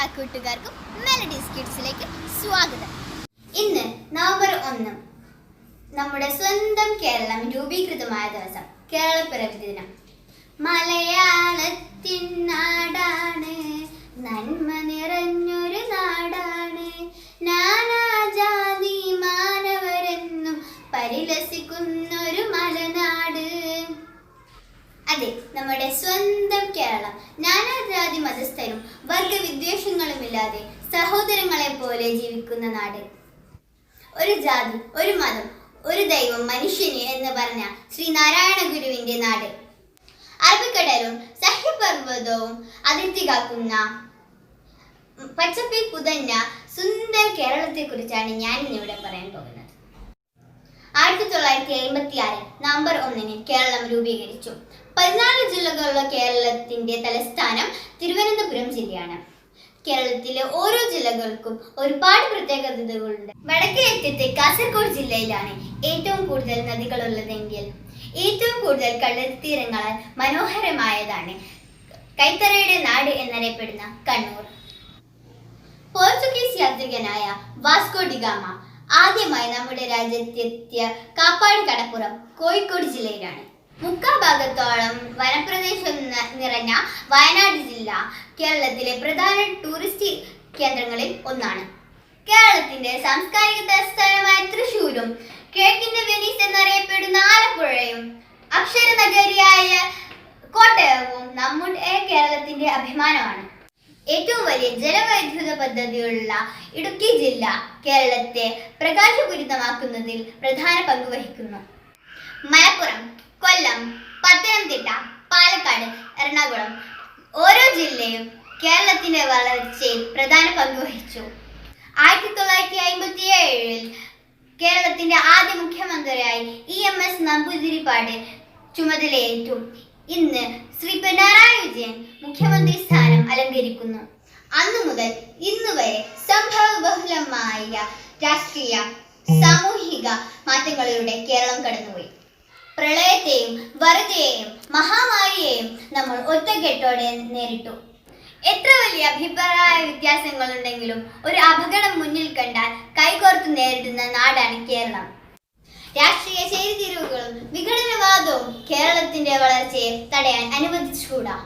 എല്ലാ കൂട്ടുകാർക്കും മെലഡീസ് കിഡ്സിലേക്ക് സ്വാഗതം. ഇന്ന് നവംബർ ഒന്ന് നമ്മുടെ സ്വന്തം കേരളം രൂപീകൃതമായ ദിവസം കേരള കേരളപ്പിറവി ദിനം. മലയാളത്തിൻ നാടാണ് നന്മ നിറഞ്ഞൊരു നാടാണ്. നാനാജാതി മാനവരെന്നും പരിലസിക്കുന്നൊരു മലനാട്. അതെ നമ്മുടെ സ്വന്തം കേരളം. നാനാജാതി മതസ്ഥരും വർഗവിദ്വേഷങ്ങളുമില്ലാതെ സഹോദരങ്ങളെ പോലെ ജീവിക്കുന്ന നാട്. ഒരു ജാതി ഒരു മതം ഒരു ദൈവം മനുഷ്യന് എന്ന് പറഞ്ഞ ശ്രീനാരായണ ഗുരുവിന്റെ നാട്. അറബിക്കടലും സഹ്യപർവതവും അതിർത്തി കാക്കുന്ന പച്ചപ്പി പുതഞ്ഞ സുന്ദര കേരളത്തെ കുറിച്ചാണ് ഞാൻ ഇന്നിവിടെ പറയാൻ പോകുന്നത്. ആയിരത്തി തൊള്ളായിരത്തി എൺപത്തി ആറ് നവംബർ ഒന്നിന് കേരളം രൂപീകരിച്ചു. പതിനാല് ജില്ലകളുള്ള കേരളത്തിന്റെ തലസ്ഥാനം തിരുവനന്തപുരം ജില്ലയാണ്. കേരളത്തിലെ ഓരോ ജില്ലകൾക്കും ഒരുപാട് പ്രത്യേകതകളുണ്ട് വടക്കിഴക്കത്തെ കാസർഗോഡ് ജില്ലയിലാണ് ഏറ്റവും കൂടുതൽ നദികളുള്ളതെങ്കിൽ. ഏറ്റവും കൂടുതൽ കടൽത്തീരങ്ങളാൽ മനോഹരമായതാണ് കൈത്തറയുടെ നാട് എന്നറിയപ്പെടുന്ന കണ്ണൂർ. പോർച്ചുഗീസ് യാത്രികനായ വാസ്കോ ഡിഗാമ ആദ്യമായി നമ്മുടെ രാജ്യത്തെത്തിയ കാപ്പാട് കടപ്പുറം കോഴിക്കോട് ജില്ലയിലാണ്. മുക്കാ ഭാഗത്തോളം വനപ്രദേശം നിറഞ്ഞ വയനാട് ജില്ല കേരളത്തിലെ പ്രധാന ടൂറിസ്റ്റ് കേന്ദ്രങ്ങളിൽ ഒന്നാണ്. കേരളത്തിന്റെ സാംസ്കാരിക തലസ്ഥാനമായ തൃശൂരും കിഴക്കിന്റെ വെനീസ് എന്നറിയപ്പെടുന്ന ആലപ്പുഴയും അക്ഷരനഗരിയായ കോട്ടയവും നമ്മുടെ കേരളത്തിന്റെ അഭിമാനമാണ്. ഏറ്റവും വലിയ ജലവൈദ്യുത പദ്ധതിയുള്ള ഇടുക്കി ജില്ല കേരളത്തെ പ്രകാശപൂരിതമാക്കുന്നതിൽ പ്രധാന പങ്ക് വഹിക്കുന്നു. മലപ്പുറം കൊല്ലം പത്തനംതിട്ട പാലക്കാട് എറണാകുളം ഓരോ ജില്ലയും കേരളത്തിന്റെ വളർച്ചയിൽ പ്രധാന പങ്ക് വഹിച്ചു. ആയിരത്തി തൊള്ളായിരത്തി അമ്പത്തി ഏഴിൽ കേരളത്തിന്റെ ആദ്യ മുഖ്യമന്ത്രിയായി ഇ എം എസ് നമ്പൂതിരിപ്പാട് ചുമതലയേറ്റു. ഇന്ന് ശ്രീ പിണറായി വിജയൻ മുഖ്യമന്ത്രി സ്ഥാനം അലങ്കരിക്കുന്നു. അന്നു മുതൽ ഇന്ന് വരെ സംഭവ ബഹുലമായ രാഷ്ട്രീയ സാമൂഹിക മാറ്റങ്ങളിലൂടെ കേരളം കടന്നുപോയി. പ്രളയത്തെയും വറുതിയെയും മഹാമാരിയെയും നമ്മൾ ഒറ്റക്കെട്ടോടെ നേരിട്ടു. എത്ര വലിയ അഭിപ്രായ വ്യത്യാസങ്ങളുണ്ടെങ്കിലും ഒരു അപകടം മുന്നിൽ കണ്ടാൽ കൈകോർത്ത് നേരിടുന്ന നാടാണ് കേരളം. രാഷ്ട്രീയ ചേരിതിരിവുകളും വിഘടനവാദവും കേരളത്തിന്റെ വളർച്ചയെ തടയാൻ അനുവദിച്ചുകൂടാ.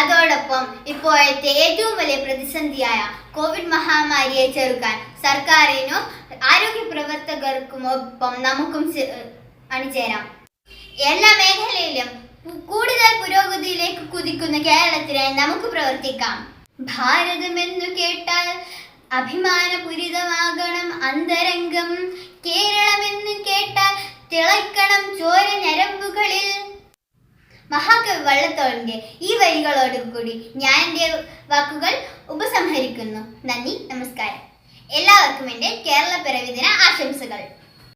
അതോടൊപ്പം ഇപ്പോഴത്തെ ഏറ്റവും വലിയ പ്രതിസന്ധിയായ കോവിഡ് മഹാമാരിയെ ചെറുക്കാൻ സർക്കാരിനും ആരോഗ്യ പ്രവർത്തകർക്കുമൊപ്പം നമുക്കും അണിചേരാം. എല്ലാ മേഖലയിലും കൂടുതൽ പുരോഗതിയിലേക്ക് കുതിക്കുന്ന കേരളത്തിനായി നമുക്ക് പ്രവർത്തിക്കാം. ഭാരതം എന്ന് കേട്ടാൽ അഭിമാനപൂരിതമാകണം അന്തരംഗം. കേരളം എന്ന് കേട്ടാൽ തിളയ്ക്കണം ചോര ഞരമ്പുകളിൽ. മഹാകവി വള്ളത്തോളിന്റെ ഈ വരികളോട് കൂടി ഞാൻ എന്റെ വാക്കുകൾ ഉപസംഹരിക്കുന്നു. നന്ദി നമസ്കാരം. എല്ലാവർക്കും എന്റെ കേരള പിറവി ദിന ആശംസകൾ.